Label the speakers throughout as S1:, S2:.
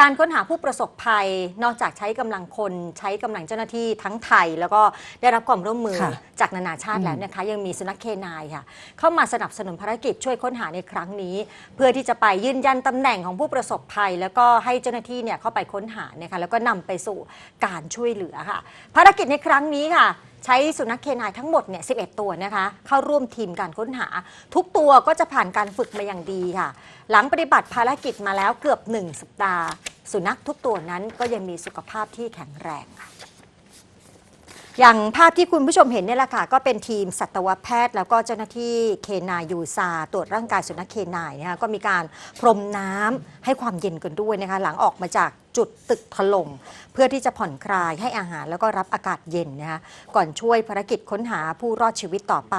S1: การค้นหาผู้ประสบภัยนอกจากใช้กำลังคนใช้กำลังเจ้าหน้าที่ทั้งไทย แล้วก็ได้รับความร่วมมือ
S2: ค่ะ
S1: จากนานาชาติแล้วนะคะ ยังมีสุนัขเคนายค่ะ เข้ามาสนับสนุนภารกิจช่วยค้นหาในครั้งนี้ เพื่อที่จะไปยืนยันตำแหน่งของผู้ประสบภัย แล้วก็ให้เจ้าหน้าที่เนี่ยเข้าไปค้นหานะคะแล้วก็นำไปสู่การช่วยเหลือค่ะ ภารกิจในครั้งนี้ค่ะ ใช้สุนัขเคนายทั้งหมดเนี่ย11 ตัวนะคะ เข้าร่วมทีมการค้นหา ทุกตัวก็จะผ่านการฝึกมาอย่างดีค่ะ หลังปฏิบัติภารกิจมาแล้วเกือบ 1 สัปดาห์ สุนัขทุกตัวนั้นก็ยังมีสุขภาพที่แข็งแรงค่ะ อย่างภาพที่คุณผู้ชมเห็นเนี่ยแหละค่ะ ก็เป็นทีมสัตวแพทย์ แล้วก็เจ้าหน้าที่เคนายยูซา ตรวจร่างกายสุนัขเคนายนะคะก็มีการพรมน้ำให้ความเย็นกันด้วยนะคะ หลังออกมาจากจุดตึกถล่มเพื่อที่จะผ่อนคลายให้อาหารแล้วก็รับอากาศเย็นนะคะก่อนช่วยภารกิจค้นหาผู้รอดชีวิตต่อไป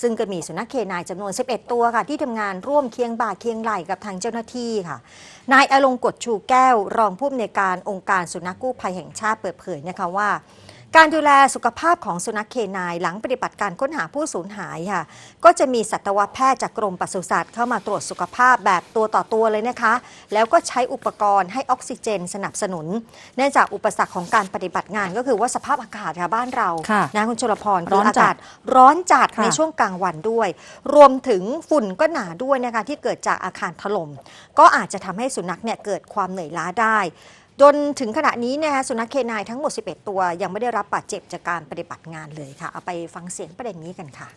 S1: ซึ่งก็มีสุนัขเคนายจำนวน 11 ตัวค่ะ ที่ทำงานร่วมเคียงบ่าเคียงไหล่กับทางเจ้าหน้าที่ค่ะ นายอลงกฎชูแก้ว รองผู้อำนวยการองค์การสุนัขกู้ภัยแห่งชาติเปิดเผยนะคะว่า การดูแลสุขภาพของสุนัขเคนายหลังปฏิบัติการค้นหาผู้สูญหายค่ะ ก็จะมีสัตวแพทย์จากกรมปศุสัตว์เข้ามาตรวจสุขภาพแบบตัวต่อตัวเลยนะคะ แล้วก็ใช้อุปกรณ์ให้ออกซิเจนสนับสนุน เนื่องจากอุปสรรคของการปฏิบัติงานก็คือว่าสภาพอากาศค่ะบ้านเรา
S2: ค่ะ
S1: นะคุณชลพร
S2: ร้อนจัด
S1: คืากาศร้อนจัด
S2: ค่ะ
S1: ในช่วงกลางวันด้วย รวมถึงฝุ่นก็หนาด้วยนะคะที่เกิดจากอาคารถล่มก็อาจจะทำให้สุนัขเนี่ยเกิดความเหนื่อยล้าได้ จนถึงขณะนี้นะคะสุนัขเคนายทั้งหมด 11 ตัว ยังไม่ได้รับบาดเจ็บจากการปฏิบัติงานเลยค่ะ เอาไปฟังเสียงประเด็นนี้กันค่ะ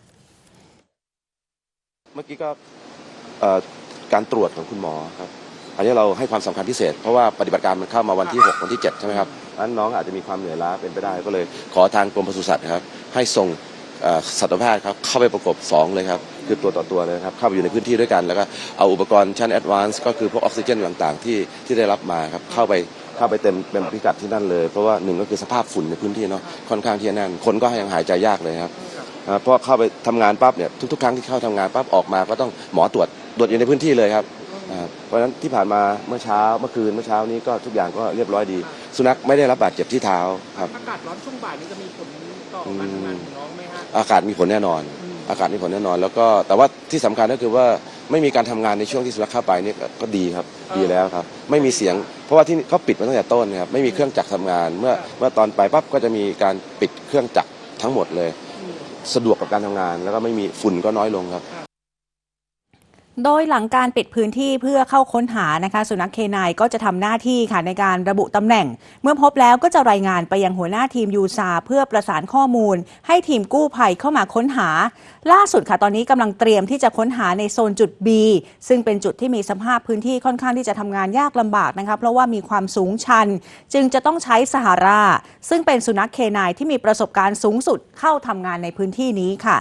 S3: เมื่อกี้ก็เอ่อการตรวจของคุณหมอครับ อันนี้เราให้ความสำคัญพิเศษ เพราะว่าปฏิบัติการมันเข้ามาวันที่ 6 วันที่ 7 ใช่ไหมครับอันน้องอาจจะมีความเหนื่อยล้าเป็นไปได้ ก็เลยขอทางกรมปศุสัตว์ครับให้ส่งเอ่อสัตวแพทย์ครับเข้าไปประกบ 2 เลยครับ คือตัวต่อตัวเลยครับ เข้าไปอยู่ในพื้นที่ด้วยกัน แล้วก็เอาอุปกรณ์ชั้นแอดวานซ์ก็คือพวกออกซิเจนต่างๆ ที่ที่ได้รับมาครับเข้าไป เข้าไปเต็มเต็มพิกัดที่นั่นเลย เพราะว่าหนึ่งก็คือสภาพฝุ่นในพื้นที่เนาะค่อนข้างที่จะแน่นคนก็ยังหายใจยากเลยครับอ่าเพราะเข้าไปทำงานปั๊บเนี่ยทุกๆครั้งที่เข้าทำงานปั๊บออกมาก็ต้องหมอตรวจตรวจอยู่ในพื้นที่เลยครับอ่าเพราะฉะนั้นที่ผ่านมาเมื่อเช้าเมื่อคืนเมื่อเช้านี้ก็ทุกอย่างก็เรียบร้อยดี สุนัขไม่ได้รับบาดเจ็บที่เท้าครับ
S4: อากาศร้อนช่วงบ่ายนี้จะมีผลต่อการทำงานของน้องไหมฮะ
S3: อากาศมีผลแน่นอน
S4: อืม
S3: อากาศมีผลแน่นอน แล้วก็แต่ว่าที่สำคัญก็คือว่า ไม่มีการทำงานในช่วงที่สุนัขเข้าไปนี่ก็ก็ดีครับดีแล้วครับ ไม่มีเสียง เพราะว่าที่นี่เขาปิดมาตั้งแต่ต้นนะครับไม่มีเครื่องจักรทำงาน เมื่อเมื่อตอนไปปั๊บก็จะมีการปิดเครื่องจักรทั้งหมดเลย สะดวกกับการทำงาน แล้วก็ไม่มีฝุ่นก็น้อยลงครับ
S2: โดยหลังการปิดพื้นที่เพื่อเข้าค้นหานะคะ สุนัขเคนายก็จะทำหน้าที่ค่ะในการระบุตำแหน่ง เมื่อพบแล้วก็จะรายงานไปยังหัวหน้าทีมยูซาเพื่อประสานข้อมูล ให้ทีมกู้ภัยเข้ามาค้นหา ล่าสุดค่ะตอนนี้กำลังเตรียมที่จะค้นหาในโซนจุด B ซึ่งเป็นจุดที่มีสภาพพื้นที่ค่อนข้างที่จะทำงานยากลำบากนะคะเพราะว่ามีความสูงชัน จึงจะต้องใช้สหาราซึ่งเป็นสุนัขเคนายที่มีประสบการณ์สูงสุดเข้าทำงานในพื้นที่นี้ค่ะ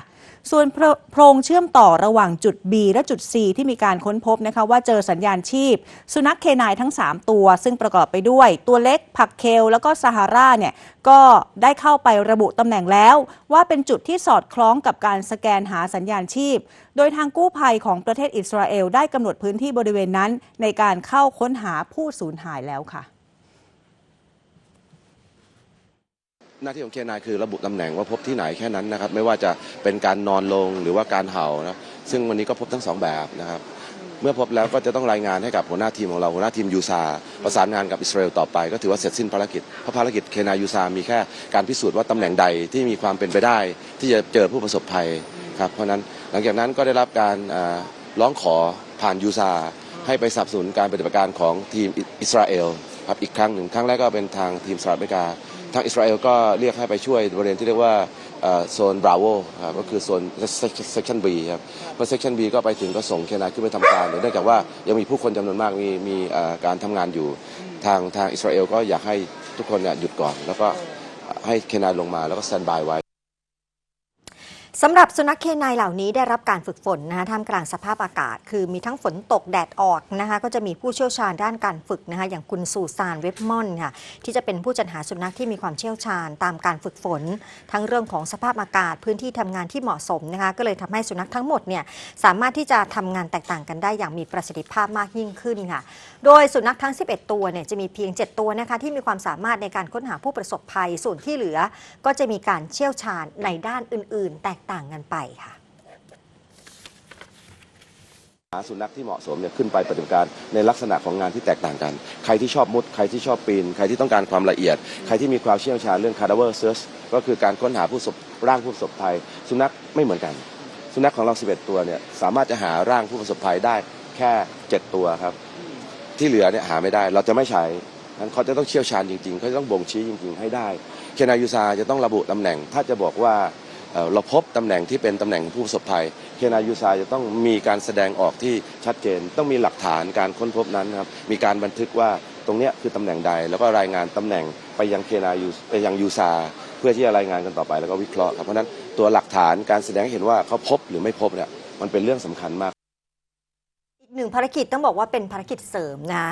S2: ส่วนโพรโพรงเชื่อมต่อระหว่างจุด B และจุด C ที่มีการค้นพบนะคะว่าเจอสัญญาณชีพ สุนัขเคนายทั้ง 3 ตัว ซึ่งประกอบไปด้วยตัวเล็กผักเคล แล้วก็ซาฮาราเนี่ยก็ได้เข้าไประบุตำแหน่งแล้ว ว่าเป็นจุดที่สอดคล้องกับการสแกนหาสัญญาณชีพ โดยทางกู้ภัยของประเทศอิสราเอลได้กำหนดพื้นที่บริเวณนั้น ในการเข้าค้นหาผู้สูญหายแล้วค่ะ
S3: หน้าที่ของเคนายคือระบุตำแหน่งว่าพบที่ไหนแค่นั้นนะครับ ไม่ว่าจะเป็นการนอนลงหรือว่าการเห่านะซึ่งวันนี้ก็พบทั้งสองแบบนะครับ เมื่อพบแล้วก็จะต้องรายงานให้กับหัวหน้าทีมของเราหัวหน้าทีมยูซาประสานงานกับอิสราเอลต่อไป ก็ถือว่าเสร็จสิ้นภารกิจเพราะภารกิจเคนายยูซามีแค่การพิสูจน์ว่าตำแหน่งใดที่มีความเป็นไปได้ ที่จะเจอผู้ประสบภัยครับเพราะนั้นหลังจากนั้นก็ได้รับการร้องขอผ่านยูซาให้ไปสนับสนุนการปฏิบัติการของทีมอิสราเอลครับอีกครั้งหนึ่งครั้งแรกก็เป็นทางทีมสหรัฐอเมริกา ทางอิสราเอลก็เรียกให้ไปช่วยบริเวณที่เรียกว่าโซนบราโวครับก็คือโซนเซกชันบีครับพอเซกชันบีก็ไปถึงก็ส่งเคนาขึ้นไปทำการเนื่องจากว่ายังมีผู้คนจำนวนมากมีมีการทำงานอยู่ทางทางอิสราเอลก็อยากให้ทุกคนเนี่ยหยุดก่อน แล้วก็ให้เคนาลงมาแล้วก็สแตนบายไว้
S1: สำหรับสุนัขเคนายเหล่านี้ได้รับการฝึกฝนนะคะท่ามกลางสภาพอากาศ คือมีทั้งฝนตกแดดออกนะคะก็จะมีผู้เชี่ยวชาญด้านการฝึกนะคะอย่างคุณสูซานเว็บมอนค่ะที่จะเป็นผู้จัดหาสุนัขที่มีความเชี่ยวชาญตามการฝึกฝน ทั้งเรื่องของสภาพอากาศพื้นที่ทำงานที่เหมาะสมนะคะก็เลยทำให้สุนัขทั้งหมดเนี่ยสามารถที่จะทำงานแตกต่างกันได้อย่างมีประสิทธิภาพมากยิ่งขึ้นค่ะโดยสุนัขทั้ง 11 ตัวเนี่ยจะมีเพียง 7 ตัวนะคะที่มีความสามารถในการค้นหาผู้ประสบภัยส่วนที่เหลือ ก็จะมีการเชี่ยวชาญในด้านอื่น ๆ แตกต่างกันไปค่ะ
S3: หาสุนัขที่เหมาะสมเนี่ยขึ้นไปปฏิบัติการในลักษณะของงานที่แตกต่างกัน ใครที่ชอบมุด ใครที่ชอบปีน ใครที่ต้องการความละเอียด ใครที่มีความเชี่ยวชาญเรื่อง cadaver search ก็คือการค้นหาผู้ศพร่างผู้ประสบภัย สุนัขไม่เหมือนกัน สุนัขของเรา 11 ตัวเนี่ยสามารถจะหาร่างผู้ประสบภัยได้แค่ 7 ตัวครับ ที่เหลือเนี่ยหาไม่ได้เราจะไม่ใช้นั้นเขาจะต้องเชี่ยวชาญจริงๆ เขาจะต้องบ่งชี้จริง ๆ ให้ได้ เคนายูซาจะต้องระบุตำแหน่ง ถ้าจะบอกว่า เราพบตำแหน่งที่เป็นตำแหน่งผู้ประสบภัยเคนายูซาจะต้องมีการแสดงออกที่ชัดเจน ต้องมีหลักฐานการค้นพบนั้นครับมีการบันทึกว่าตรงนี้คือตำแหน่งใด แล้วก็รายงานตำแหน่งไปยังเคนายูไปยังยูซาเพื่อที่จะรายงานกันต่อไปแล้วก็วิเคราะห์ครับเพราะนั้นตัวหลักฐานการแสดงให้เห็นว่าเขาพบหรือไม่พบเนี่ยมันเป็นเรื่องสำคัญมาก
S1: อีกหนึ่งภารกิจต้องบอกว่าเป็นภารกิจเสริมนะ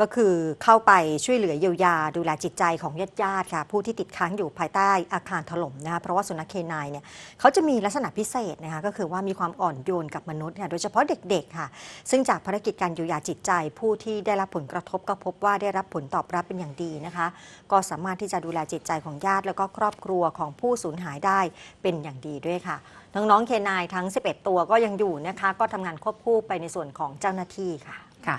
S1: ก็คือเข้าไปช่วยเหลือเยียวยาดูแลจิตใจของญาติญาติๆค่ะ ผู้ที่ติดค้างอยู่ภายใต้อาคารถล่มนะคะเพราะว่าสุนัขเคนายเนี่ยเขาจะมีลักษณะพิเศษนะคะก็คือว่ามีความอ่อนโยนกับมนุษย์ค่ะโดยเฉพาะเด็กๆค่ะ ซึ่งจากภารกิจการเยียวยาจิตใจ ผู้ที่ได้รับผลกระทบก็พบว่าได้รับผลตอบรับเป็นอย่างดีนะคะ ก็สามารถที่จะดูแลจิตใจของญาติ แล้วก็ครอบครัวของผู้สูญหายได้เป็นอย่างดีด้วยค่ะน้องๆเคนายทั้ง 11 ตัวก็ยังอยู่นะคะ ก็ทำงานควบคู่ไปในส่วนของเจ้าหน้าที่ค่ะ
S2: ค่ะ